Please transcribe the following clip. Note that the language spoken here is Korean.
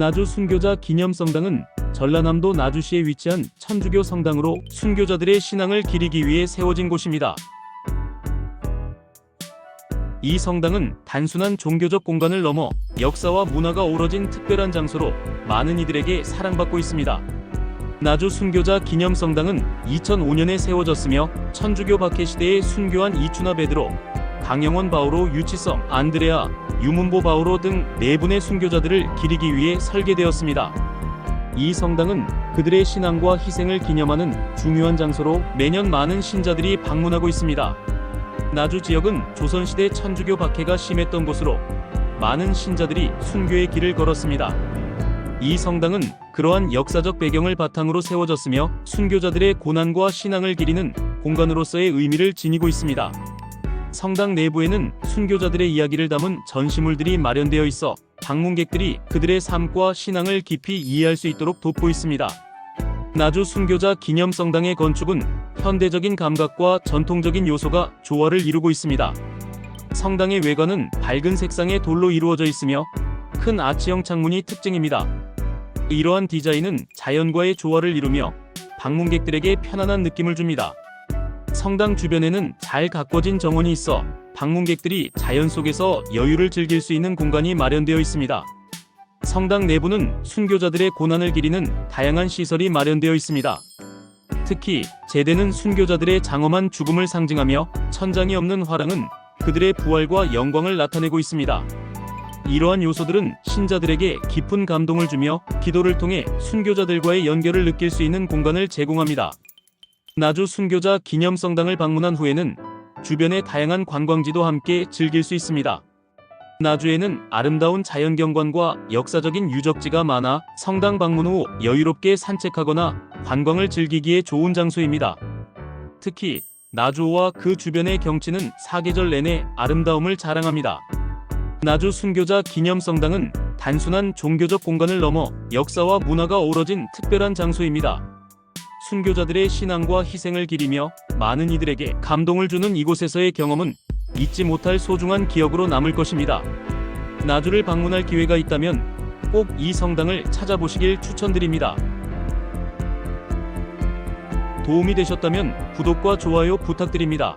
나주 순교자 기념성당은 전라남도 나주시에 위치한 천주교 성당으로 순교자들의 신앙을 기리기 위해 세워진 곳입니다. 이 성당은 단순한 종교적 공간을 넘어 역사와 문화가 어우러진 특별한 장소로 많은 이들에게 사랑받고 있습니다. 나주 순교자 기념성당은 2005년에 세워졌으며 천주교 박해 시대의 순교한 이춘하 베드로, 강영원 바오로 유치성, 안드레아, 유문보 바오로 등 네 분의 순교자들을 기리기 위해 설계되었습니다. 이 성당은 그들의 신앙과 희생을 기념하는 중요한 장소로 매년 많은 신자들이 방문하고 있습니다. 나주 지역은 조선시대 천주교 박해가 심했던 곳으로 많은 신자들이 순교의 길을 걸었습니다. 이 성당은 그러한 역사적 배경을 바탕으로 세워졌으며 순교자들의 고난과 신앙을 기리는 공간으로서의 의미를 지니고 있습니다. 성당 내부에는 순교자들의 이야기를 담은 전시물들이 마련되어 있어 방문객들이 그들의 삶과 신앙을 깊이 이해할 수 있도록 돕고 있습니다. 나주 순교자 기념 성당의 건축은 현대적인 감각과 전통적인 요소가 조화를 이루고 있습니다. 성당의 외관은 밝은 색상의 돌로 이루어져 있으며 큰 아치형 창문이 특징입니다. 이러한 디자인은 자연과의 조화를 이루며 방문객들에게 편안한 느낌을 줍니다. 성당 주변에는 잘 가꿔진 정원이 있어 방문객들이 자연 속에서 여유를 즐길 수 있는 공간이 마련되어 있습니다. 성당 내부는 순교자들의 고난을 기리는 다양한 시설이 마련되어 있습니다. 특히 제대는 순교자들의 장엄한 죽음을 상징하며 천장이 없는 화랑은 그들의 부활과 영광을 나타내고 있습니다. 이러한 요소들은 신자들에게 깊은 감동을 주며 기도를 통해 순교자들과의 연결을 느낄 수 있는 공간을 제공합니다. 나주 순교자 기념성당을 방문한 후에는 주변의 다양한 관광지도 함께 즐길 수 있습니다. 나주에는 아름다운 자연경관과 역사적인 유적지가 많아 성당 방문 후 여유롭게 산책하거나 관광을 즐기기에 좋은 장소입니다. 특히 나주와 그 주변의 경치는 사계절 내내 아름다움을 자랑합니다. 나주 순교자 기념성당은 단순한 종교적 공간을 넘어 역사와 문화가 어우러진 특별한 장소입니다. 순교자들의 신앙과 희생을 기리며 많은 이들에게 감동을 주는 이곳에서의 경험은 잊지 못할 소중한 기억으로 남을 것입니다. 나주를 방문할 기회가 있다면 꼭 이 성당을 찾아보시길 추천드립니다. 도움이 되셨다면 구독과 좋아요 부탁드립니다.